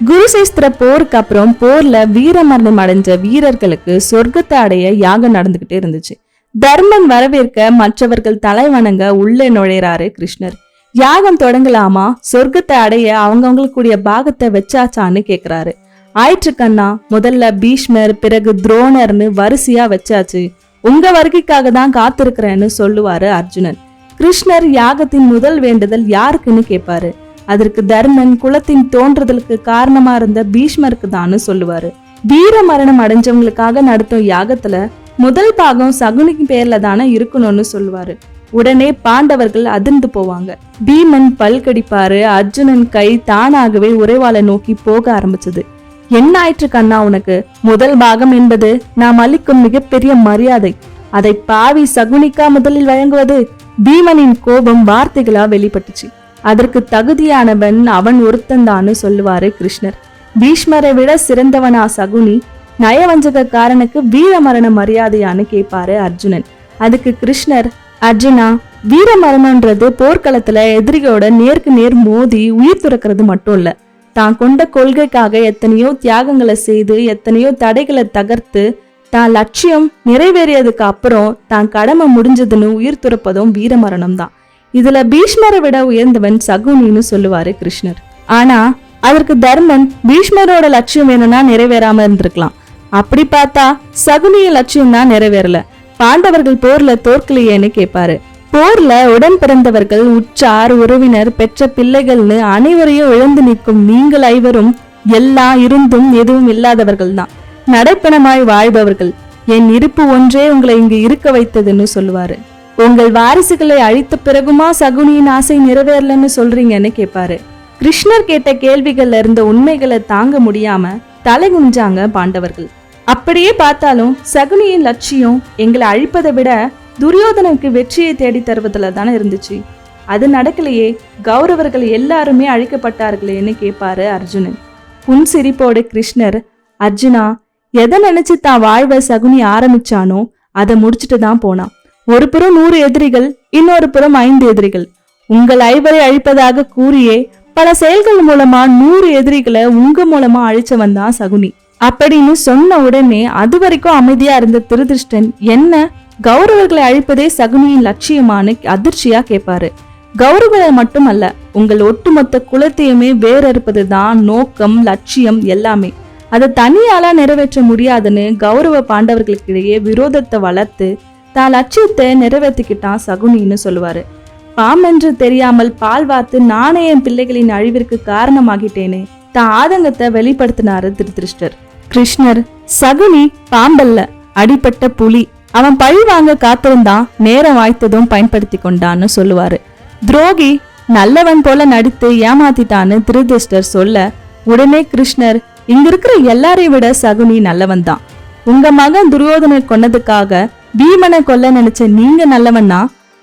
குருசேஸ்திர போருக்கு அப்புறம் போர்ல வீரமரணம் அடைஞ்ச வீரர்களுக்கு சொர்க்கத்தை அடைய யாகம் நடந்துகிட்டே இருந்துச்சு. தர்மன் வரவேற்க மற்றவர்கள் தலை வணங்க உள்ளே நுழையிறாரு கிருஷ்ணர். யாகம் தொடங்கலாமா? சொர்க்கத்தை அடைய அவங்கவுங்களுக்குரிய பாகத்தை வச்சாச்சான்னு கேக்குறாரு. ஆயிற்று கண்ணா முதல்ல பீஷ்மர் பிறகு துரோணர்னு வரிசையா வச்சாச்சு. உங்க வருகைக்காக தான் காத்திருக்கிறேன்னு சொல்லுவாரு அர்ஜுனன். கிருஷ்ணர் யாகத்தின் முதல் வேண்டுதல் யாருக்குன்னு கேட்பாரு அதற்கு தர்மன் குலத்தின் தோன்றுதலுக்கு காரணமா இருந்த பீஷ்மருக்கு தான்னு சொல்லுவாரு. வீர மரணம் அடைஞ்சவங்களுக்காக நடத்தும் யாகத்துல முதல் பாகம் சகுனிக்கு பேர்ல தானே இருக்கணும்னு சொல்லுவாரு. உடனே பாண்டவர்கள் அதிர்ந்து போவாங்க. பீமன் பல் கடிப்பாரு அர்ஜுனன் கை தானாகவே உறைவாளை நோக்கி போக ஆரம்பிச்சது. என்ன ஆயிற்று கண்ணா உனக்கு? முதல் பாகம் என்பது நாம் அளிக்கும் மிகப்பெரிய மரியாதை. அதை பாவி சகுனிக்கா முதலில் வழங்குவது? பீமனின் கோபம் வார்த்தைகளா வெளிப்பட்டுச்சு. அதற்கு தகுதியானவன் அவன் ஒருத்தந்தான்னு சொல்லுவாரு கிருஷ்ணர். பீஷ்மரை விட சிறந்தவனா சகுனி நயவஞ்சகக்காரனுக்கு வீர மரண மரியாதையான்னு கேட்பாரு அர்ஜுனன். அதுக்கு கிருஷ்ணர் அர்ஜுனா வீர மரணம்ன்றது போர்க்களத்துல எதிரியோட நேருக்கு நேர் மோதி உயிர் துறக்கிறது மட்டும் இல்ல. தான் கொண்ட கொள்கைக்காக எத்தனையோ தியாகங்களை செய்து எத்தனையோ தடைகளை தகர்த்து தான் லட்சியம் நிறைவேறியதுக்கு அப்புறம் தான் கடமை முடிஞ்சதுன்னு உயிர் துறப்பதும் வீர மரணம் தான் இதுல பீஷ்மரை விட உயர்ந்தவன் சகுனின்னு சொல்லுவாரு கிருஷ்ணர். ஆனா அதற்கு தர்மன் பீஷ்மரோட லட்சியம் வேணும்னா நிறைவேறாம இருந்திருக்கலாம். அப்படி பார்த்தா சகுனிய லட்சியம் தான் நிறைவேறல. பாண்டவர்கள் போர்ல தோற்கலையேன்னு கேட்பாரு போர்ல உடன் பிறந்தவர்கள் உற்றார் உறவினர் பெற்ற பிள்ளைகள்னு அனைவரையும் இழந்து நிற்கும் நீங்கள் ஐவரும் எல்லாம் இருந்தும் எதுவும் இல்லாதவர்கள் தான். நடைப்பணமாய் வாழ்பவர்கள். என் இருப்பு ஒன்றே உங்களை இங்கு இருக்க வைத்ததுன்னு சொல்லுவாரு. உங்கள் வாரிசுகளை அழித்த பிறகுமா சகுனியின் ஆசை நிறைவேறலன்னு சொல்றீங்கன்னு கேட்பாரு கிருஷ்ணர் கேட்ட கேள்விகள்ல இருந்த உண்மைகளை தாங்க முடியாம தலை குனிஞ்சாங்க பாண்டவர்கள். அப்படியே பார்த்தாலும் சகுனியின் லட்சியம் எங்களை அழிப்பதை விட துரியோதனுக்கு வெற்றியை தேடி தருவதில் தானே இருந்துச்சு. அது நடக்கலையே கௌரவர்கள் எல்லாருமே அழிக்கப்பட்டார்களேன்னு கேட்பாரு அர்ஜுனன். புன் சிரிப்போடு கிருஷ்ணர் அர்ஜுனா எதை நினைச்சு தான் வாழ்வை சகுனி ஆரம்பிச்சானோ அதை முடிச்சுட்டு தான் போனான். ஒரு புறம் நூறு எதிரிகள் இன்னொரு புறம் ஐந்து எதிரிகள். உங்கள் ஐவரை அழிப்பதாக கூறியே பல செயல்கள் மூலமா நூறு எதிரிகளை உங்க மூலமா அழிச்சவன் தான் சகுனி. அப்படின்னு சொன்ன உடனே அது வரைக்கும் அமைதியா இருந்த திருதிருஷ்டன் என்ன கௌரவர்களை அழிப்பதே சகுனியின் லட்சியமானு அதிர்ச்சியா கேட்பாரு கௌரவரை மட்டுமல்ல உங்கள் ஒட்டுமொத்த குலத்தையுமே வேறறுப்பது தான் நோக்கம் லட்சியம் எல்லாமே. அதை தனியாலா நிறைவேற்ற முடியாதுன்னு கௌரவ பாண்டவர்களுக்கிடையே விரோதத்தை வளர்த்து தான் லட்சியத்தை நிறைவேற்றிக்கிட்டான் சகுனின்னு சொல்லுவாரு. பாமென்று தெரியாமல் பால் வாத்து நானே என் பிள்ளைகளின் அழிவிற்கு காரணமாகிட்டேனே. தான் ஆதங்கத்தை வெளிப்படுத்தினாரு திருதிருஷ்டர். கிருஷ்ணர் சகுனி பாம்பல்ல அடிப்பட்ட புலி. அவன் பழி வாங்க காத்திருந்தான் நேரம் வாய்த்ததும் பயன்படுத்தி கொண்டான்னு சொல்லுவாரு. துரோகி நல்லவன் போல நடித்து ஏமாத்திட்டான்னு திருதிருஷ்டர் சொல்ல உடனே கிருஷ்ணர் இங்க இருக்கிற எல்லாரையும் விட சகுனி நல்லவன் தான் உங்க மகன் துரியோதனை கொன்னதுக்காக பீமனை கொல்ல நினைச்ச நீங்க நல்லவன்னா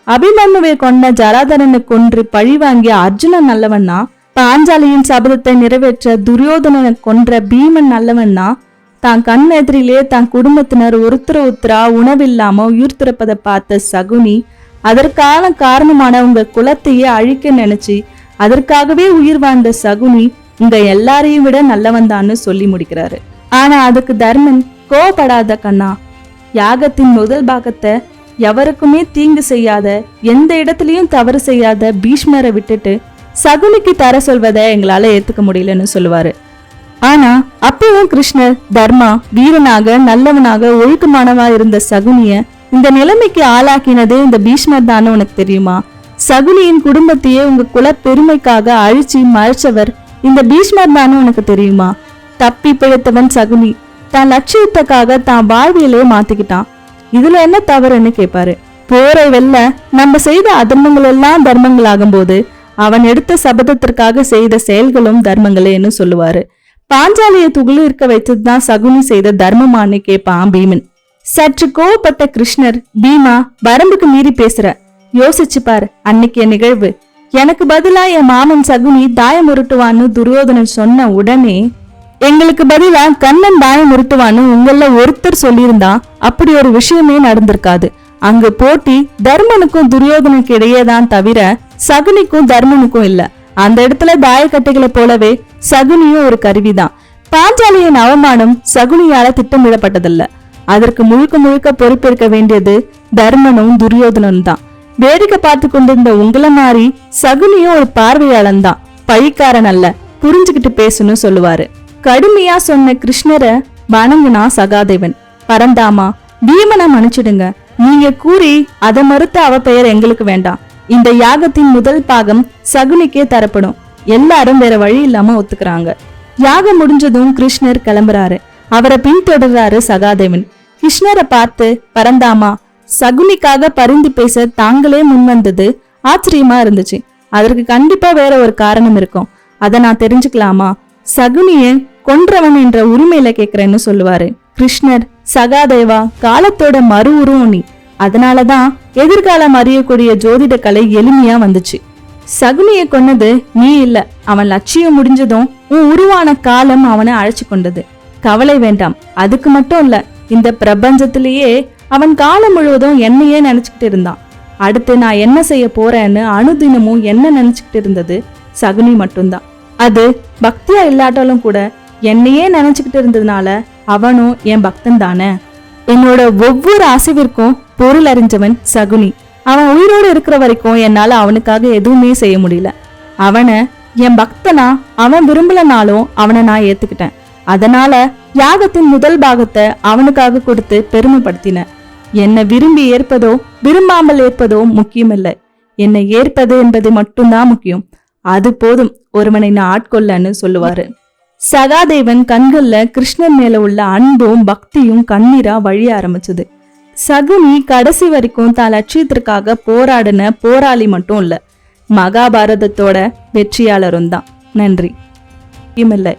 அபிமன்யுவை கொண்ட ஜராதரனை கொன்று பழி வாங்கிய அர்ஜுனன் நல்லவன்னா பாஞ்சாலியின் சபதத்தை நிறைவேற்ற துரியோதனனை கொன்ற பீமன் நல்லவன்னா தான் கண் எதிரிலே தான் குடும்பத்தினர் ஒருத்தர ஒருத்தரா உணவில்லாம உயிர் திறப்பதை பார்த்த சகுனி அதற்கான காரணமான உங்க குலத்தையே அழிக்க நினைச்சு அதற்காகவே உயிர் வாழ்ந்த சகுனி உங்க எல்லாரையும் விட நல்லவன் தான்னு சொல்லி முடிக்கிறாரு. ஆனா அதுக்கு தர்மன் கோபடாத கண்ணா யாகத்தின் முதல் பாகத்தை எவருக்குமே தீங்கு செய்யாத எந்த இடத்துலயும் தவறு செய்யாத பீஷ்மரை விட்டுட்டு சகுனிக்கு தர சொல்வதை எங்களால ஏத்துக்க முடியலன்னு சொல்லுவாரு. ஆனா அப்பவும் கிருஷ்ணர் தர்மா வீரனாக நல்லவனாக ஒழுக்கமானவா இருந்த சகுனிய இந்த நிலைமைக்கு ஆளாக்கினதே இந்த பீஷ்மர் தானே உனக்கு தெரியுமா? சகுனியின் குடும்பத்தையே உங்க குல பெருமைக்காக அழிச்சு மறைச்சவர் இந்த பீஷ்மர் தானே உனக்கு தெரியுமா? தப்பி பிழைத்தவன் சகுனி. தான் லட்சியத்துக்காக தான் வாழ்வியலே மாத்திக்கிட்டான். இதுல என்ன தவறுன்னு கேட்பாரு போரை வெல்ல நம்ம செய்த அதர்மங்கள் எல்லாம் தர்மங்கள் ஆகும்போது அவன் எடுத்த சபதத்திற்காக செய்த செயல்களும் தர்மங்களேன்னு சொல்லுவாரு. பாஞ்சாலியை துகளு இருக்க வைத்ததுதான் சகுனி செய்த தர்மமான்னு கேட்பான் பீமன். சற்று கோவப்பட்ட கிருஷ்ணர் பீமா வரம்புக்கு மீறி பேசுற. யோசிச்சு பார் அன்னைக்கு என் நிகழ்வு. எனக்கு பதிலா என் மாமன் சகுனி தாயம் உருட்டுவான்னு துரியோதனன் சொன்ன உடனே எங்களுக்கு பதிலா கண்ணன் தாயம் உருட்டுவான்னு உங்கள ஒருத்தர் சொல்லியிருந்தா அப்படி ஒரு விஷயமே நடந்திருக்காது. அங்கு போட்டி தர்மனுக்கும் துரியோதனுக்கு இடையே தான் தவிர சகுனிக்கும் தர்மனுக்கும் இல்ல. அந்த இடத்துல தாயக்கட்டைகளை போலவே சகுனியும் ஒரு கருவிதான். பாஞ்சாலியின் அவமானம் சகுனியால திட்டமிடப்பட்டதல்ல. அதற்கு முழுக்க முழுக்க பொறுப்பேற்க வேண்டியது தர்மனும் துரியோதனும் தான். வேடிக்கை பார்த்து கொண்டிருந்த உங்களை மாதிரி சகுனியும் ஒரு பார்வையாளன் தான். பழிக்காரன் அல்ல. புரிஞ்சுக்கிட்டு பேசணும் சொல்லுவாரு. கடுமையா சொன்ன கிருஷ்ணரை வணங்குனா சகாதேவன். பரந்தாமா பீமனை மன்னிச்சிடுங்க. நீங்க கூறி அதை மறுத்த அவ பெயர் எங்களுக்கு வேண்டாம். இந்த யாகத்தின் முதல் பாகம் சகுனிக்கே தரப்படும். எல்லாரும் வேற வழி இல்லாம ஒத்துக்கிறாங்க. யாகம் முடிஞ்சதும் கிருஷ்ணர் கிளம்புறாரு. அவரை பின்தொடர்றாரு சகாதேவன். கிருஷ்ணரை பார்த்து பரந்தாமா சகுனிக்காக பரிந்து பேச தாங்களே முன்வந்தது ஆச்சரியமா இருந்துச்சு. அதற்கு கண்டிப்பா வேற ஒரு காரணம் இருக்கும். அதை நான் தெரிஞ்சுக்கலாமா? சகுனிய கொன்றவன் என்ற உரிமையில கேக்குறேன்னு சொல்லுவாரு. கிருஷ்ணர் சகாதேவா காலத்தோட மறு உருவம் நீ அதனாலதான் எதிர்காலம் அறியக்கூடிய ஜோதிட கலை எளிமையா வந்துச்சு. சகுனிய கொன்னது நீ இல்ல. அவன் லட்சியம் முடிஞ்சதும் உன் உருவான காலம் அவனை அழைச்சு கொண்டது. கவலை வேண்டாம். அதுக்கு மட்டும் இல்ல இந்த பிரபஞ்சத்திலேயே அவன் காலம் முழுவதும் என்னையே நினைச்சுக்கிட்டு இருந்தான். அடுத்து நான் என்ன செய்ய போறேன்னு அனுதினமும் என்ன நினைச்சுக்கிட்டு இருந்தது சகுனி மட்டும்தான். அது பக்தியா இல்லாட்டாலும் கூட என்னையே நினைச்சுக்கிட்டு இருந்ததுனால அவனும் என் பக்தன் தானே. என்னோட ஒவ்வொரு அசைவிற்கும் பொருள் அறிஞ்சவன் சகுனி. அவன் உயிரோடு இருக்கிற வரைக்கும் என்னால அவனுக்காக எதுவுமே செய்ய முடியல. அவனை என் பக்தனா அவன் விரும்பலனாலும் அவனை நான் ஏத்துக்கிட்டேன். அதனால யாகத்தின் முதல் பாகத்தை அவனுக்காக கொடுத்து பெருமைப்படுத்தினேன். என்னை விரும்பி ஏற்பதோ விரும்பாமல் ஏற்பதோ முக்கியமில்லை. என்னை ஏற்பது என்பது மட்டும்தான் முக்கியம். அது போதும் ஒருவனை நான் ஆட்கொள்ளன்னு சொல்லுவாரு. சகாதேவன் கண்கள்ல கிருஷ்ணன் மேல உள்ள அன்பும் பக்தியும் கண்ணீரா வழிய ஆரம்பிச்சது. சகுனி கடைசி வரைக்கும் தான் லட்சியத்திற்காக போராடின போராளி மட்டும் இல்ல மகாபாரதத்தோட வெற்றியாளரும் தான். நன்றி. இல்லை